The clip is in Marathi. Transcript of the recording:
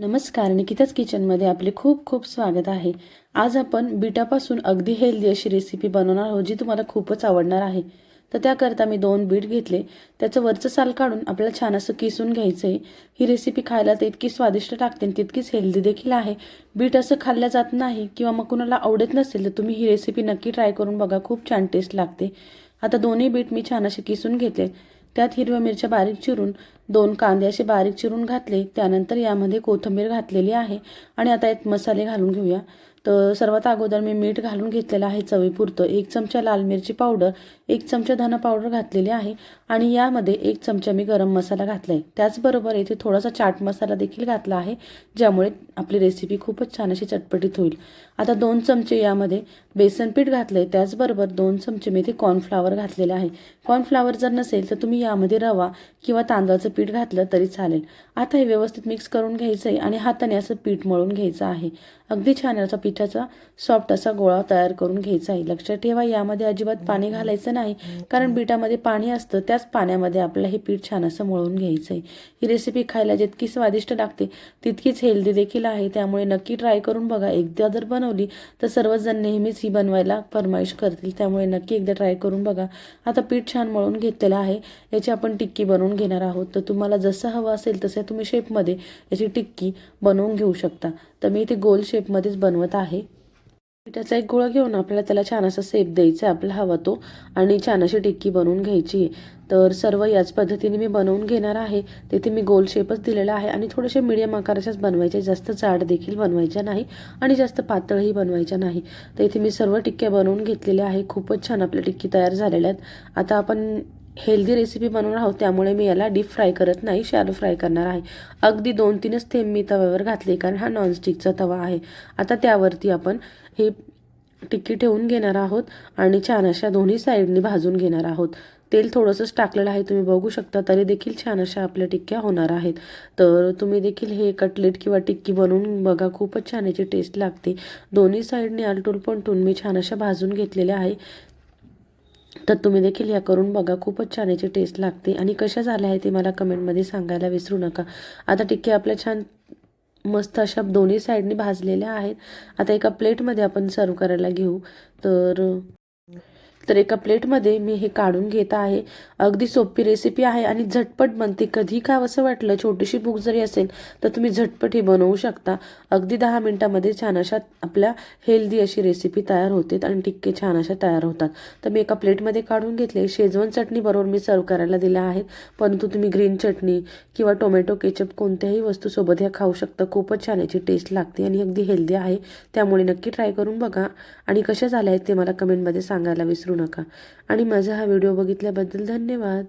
नमस्कार निकिताच किचनमध्ये आपले खूप खूप स्वागत आहे. आज आपण बीटापासून अगदी हेल्दी अशी रेसिपी बनवणार आहोत जी तुम्हाला खूपच आवडणार आहे. तर त्याकरता मी दोन बीट घेतले. त्याचं वरचं साल काढून आपल्याला छान असं किसून घ्यायचं आहे ही रेसिपी खायला तर इतकी स्वादिष्ट टाकते आणि तितकीच हेल्दी देखील आहे. बीट असं खाल्ल्या जात नाही किंवा मग कुणाला आवडत नसेल तर तुम्ही ही रेसिपी नक्की ट्राय करून बघा. खूप छान टेस्ट लागते. आता दोन्ही बीट मी छान असे किसून घेतले. त्यात हिरव्या मिरच्या बारीक चिरून दोन कांदे असे बारीक चिरून घातले. त्यानंतर यामध्ये कोथिंबीर घातलेली आहे. आणि आता यात मसाले घालून घेऊया. तर सर्वात अगोदर मी मीठ घालून घेतलेलं आहे चवीपुरतं. एक चमचा लाल मिरची पावडर एक चमचा धना पावडर घातलेली आहे आणि यामध्ये एक चमचा मी गरम मसाला घातला आहे त्याचबरोबर येथे थोडासा चाट मसाला देखील घातला आहे ज्यामुळे आपली रेसिपी खूपच छान अशी चटपटीत होईल. आता दोन चमचे यामध्ये बेसन पीठ घातलं आहे त्याचबरोबर दोन चमचे मी इथे कॉर्नफ्लावर घातलेलं आहे. कॉर्नफ्लावर जर नसेल तर तुम्ही यामध्ये रवा किंवा तांदळाचं पीठ घातलं तरी चालेल. आता हे व्यवस्थित मिक्स करून घ्यायचं आहे आणि हाताने असं पीठ मळून घ्यायचं आहे. अगदी छान याचा पिठाचा सॉफ्ट असा गोळा तयार करून घ्यायचा आहे. लक्षात ठेवा यामध्ये अजिबात पाणी घालायचं नाही कारण पिठामध्ये पाणी असतं त्याच पाण्यामध्ये आपल्याला हे पीठ छान असं मळून घ्यायचं आहे. ही रेसिपी खायला जितकी स्वादिष्ट लागते तितकीच हेल्दी देखील आहे. त्यामुळे नक्की ट्राय करून बघा. एकदा जर बनवली तर सर्वजण नेहमीच ही बनवायला फरमाईश करतील. त्यामुळे नक्की एकदा ट्राय करून बघा. आता पीठ छान मळून घेतलेलं आहे. याची आपण टिक्की बनवून घेणार आहोत. तर तुम्हाला जसं हवं असेल तसं तुम्ही शेपमध्ये याची टिक्की बनवून घेऊ शकता. तर मी इथे गोल शेपमध्येच बनवत आहे आहे. पिठाचा एक गोळा घेऊन आपल्याला त्याला छान असा सेप द्यायचा आहे आपला हवा तो आणि छान अशी टिक्की बनवून घ्यायची आहे. तर सर्व याच पद्धतीने मी बनवून घेणार आहे. तिथे मी गोल शेपच दिलेला आहे आणि थोडेसे मिडियम आकाराच्याच बनवायचे. जास्त जाड देखील बनवायच्या नाही आणि जास्त पातळही बनवायच्या नाही. तर इथे मी सर्व टिक्क्या बनवून घेतलेल्या आहे. खूपच छान आपल्या टिक्की तयार झालेल्या आहेत. आता आपण हेल्दी रेसिपी बनवणार आहोत त्यामुळे मी याला डीप फ्राय करत नाही शॅलो फ्राय करणार आहे. अगदी दोन तीनच थेंब मी तव्यावर घातले कारण हा नॉनस्टिकचा तवा आहे. आता त्यावरती आपण हे टिक्की ठेवून घेणार आहोत आणि छान अशा दोन्ही साईडनी भाजून घेणार आहोत. तेल थोडंसंच टाकलेलं आहे तुम्ही बघू शकता तरी देखील छान अशा आपल्या टिक्क्या होणार आहेत. तर तुम्ही देखील हे कटलेट किंवा टिक्की बनवून बघा खूपच छान याची टेस्ट लागते. दोन्ही साईडने आलटून पलटून मी छान अशा भाजून घेतलेल्या आहे. तर तुम्ही देखील या करून बघा. खूपच छान याची टेस्ट लागते. आणि कशा झाल्या आहे ते मला कमेंटमध्ये सांगायला विसरू नका. आता टिक्की आपल्या छान मस्त अशा दोन्ही साईडनी भाजलेल्या आहेत. आता एका प्लेटमध्ये आपण सर्व करायला घेऊ. तर तर एका प्लेटमध्ये मी हे काढून घेत आहे. अगदी सोपी रेसिपी आहे आणि झटपट बनते. कधी का असं वाटलं छोटीशी भूक जरी असेल तर तुम्ही झटपट हे बनवू शकता. अगदी दहा मिनटामध्ये छान अशा आपल्या हेल्दी अशी रेसिपी तयार होते आणि टिक्के छान अशा तयार होतात. तर मी एका प्लेटमध्ये काढून घेतले. शेजवान चटणी बरोबर मी सर्व करायला दिल्या आहेत परंतु तुम्ही ग्रीन चटणी किंवा टोमॅटो केचप कोणत्याही वस्तूसोबत ह्या खाऊ शकता. खूपच छान याची टेस्ट लागते आणि अगदी हेल्दी आहे. त्यामुळे नक्की ट्राय करून बघा. आणि कशा झाल्या आहेत ते मला कमेंटमध्ये सांगायला विसरू नका. आणि माझा हा व्हिडिओ बघितल्याबद्दल धन्यवाद.